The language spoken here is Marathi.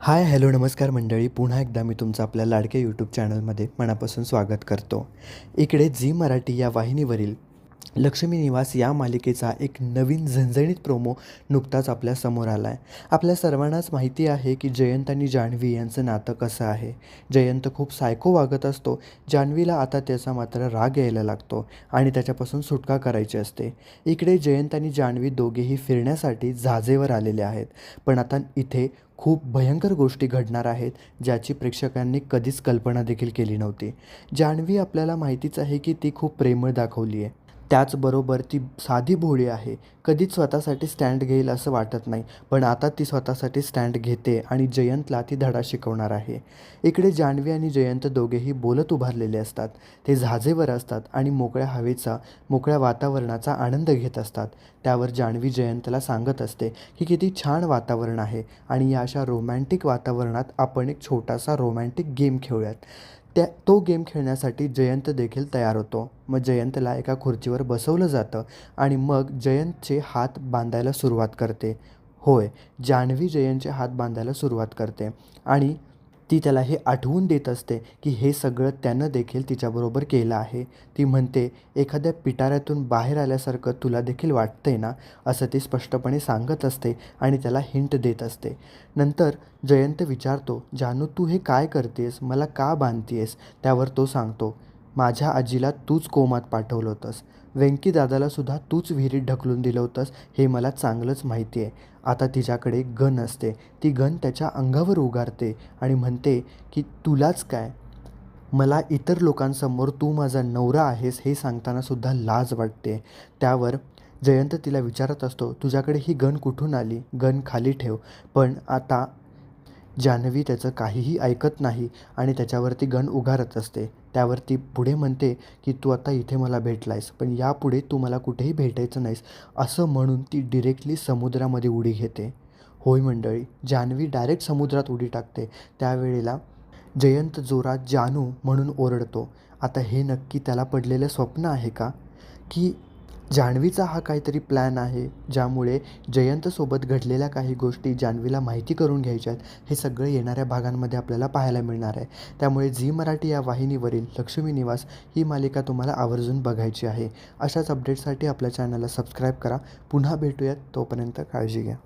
हाय हॅलो नमस्कार मंडळी. पुन्हा एकदा मी तुमचं आपल्या लाडक्या यूट्यूब चॅनलमध्ये मनापासून स्वागत करतो. इकडे झी मराठी या वाहिनीवरील लक्ष्मी निवास या मालिकेचा एक नवीन झणझणीत प्रोमो नुकताच आपल्यासमोर आला आहे आपल्या सर्वांनाच माहिती आहे की जयंत आणि जान्हवी यांचं नातं कसं आहे. जयंत खूप सायको वागत असतो. जान्हवीला आता त्याचा मात्र राग यायला लागतो आणि त्याच्यापासून सुटका करायची असते. इकडे जयंत आणि जान्हवी दोघेही फिरण्यासाठी झाजेवर आलेले आहेत. पण आता इथे खूप भयंकर गोष्टी घडणार आहेत ज्याची प्रेक्षकांनी कधीच कल्पना देखील केली नव्हती. जान्हवी आपल्याला माहितीच आहे की ती खूप प्रेमळ दाखवली आहे त्याचबरोबर ती साधी भोळी आहे. कधीच स्वतःसाठी स्टँड घेईल असं वाटत नाही पण आता ती स्वतःसाठी स्टँड घेते आणि जयंतला ती धडा शिकवणार आहे. इकडे जान्हवी आणि जयंत दोघेही बोलत उभारलेले असतात. ते झाजेवर असतात आणि मोकळ्या हवेचा मोकळ्या वातावरणाचा आनंद घेत असतात. त्यावर जान्हवी जयंतला सांगत असते की किती छान वातावरण आहे आणि या अशा रोमॅन्टिक वातावरणात आपण एक छोटासा रोमॅन्टिक गेम खेळूयात. त्या तो गेम खेळण्यासाठी जयंत देखील तयार होतो. मग जयंतला एका खुर्चीवर बसवलं जातं आणि मग जयंतचे हात बांधायला सुरुवात करते. होय जान्हवी जयंतचे हात बांधायला सुरुवात करते आणि ती त्याला हे आठवून देत असते की हे सगळं त्यानं देखील तिच्याबरोबर केलं आहे. ती म्हणते एखाद्या पिटाऱ्यातून बाहेर आल्यासारखं तुला देखील वाटतंय ना? असं ती स्पष्टपणे सांगत असते आणि त्याला हिंट देत असते. नंतर जयंत विचारतो जानू तू हे काय करतेस? मला का बांधतेस? त्यावर तो सांगतो माझ्या आजीला तूच कोमात पाठवलं होतंस. व्यंकी सुद्धा तूच विहिरीत ढकलून दिलं होतंस हे मला चांगलंच माहिती आहे. आता तिच्याकडे गन असते. ती गन त्याच्या अंगावर उगारते आणि म्हणते की तुलाच काय? मला इतर लोकांसमोर तू माझा नवरा आहेस हे सांगतानासुद्धा लाज वाटते त्यावर जयंत तिला विचारत असतो तुझ्याकडे ही गन कुठून आली? गन खाली ठेव. पण आता जान्हवी त्याचं काहीही ऐकत नाही आणि त्याच्यावरती गण उगारत असते. त्यावर ती पुढे म्हणते की तू आता इथे मला भेटलायस पण यापुढे तू मला कुठेही भेटायचं नाहीस असं म्हणून ती डिरेक्टली समुद्रामध्ये उडी घेते. होय मंडळी जान्हवी डायरेक्ट समुद्रात उडी टाकते. त्यावेळेला जयंत जोरात जानू म्हणून ओरडतो. आता हे नक्की त्याला पडलेलं स्वप्न आहे का? की जान्हवीचा हा काहीतरी प्लॅन आहे ज्यामुळे जयंतसोबत घडलेल्या काही गोष्टी जान्हवीला माहिती करून घ्यायच्या आहेत. हे सगळं येणाऱ्या भागांमध्ये आपल्याला पाहायला मिळणार आहे. त्यामुळे झी मराठी या वाहिनीवरील लक्ष्मी निवास ही मालिका तुम्हाला आवर्जून बघायची आहे. अशाच अपडेटसाठी आपल्या चॅनलला सबस्क्राईब करा. पुन्हा भेटूयात. तोपर्यंत काळजी घ्या.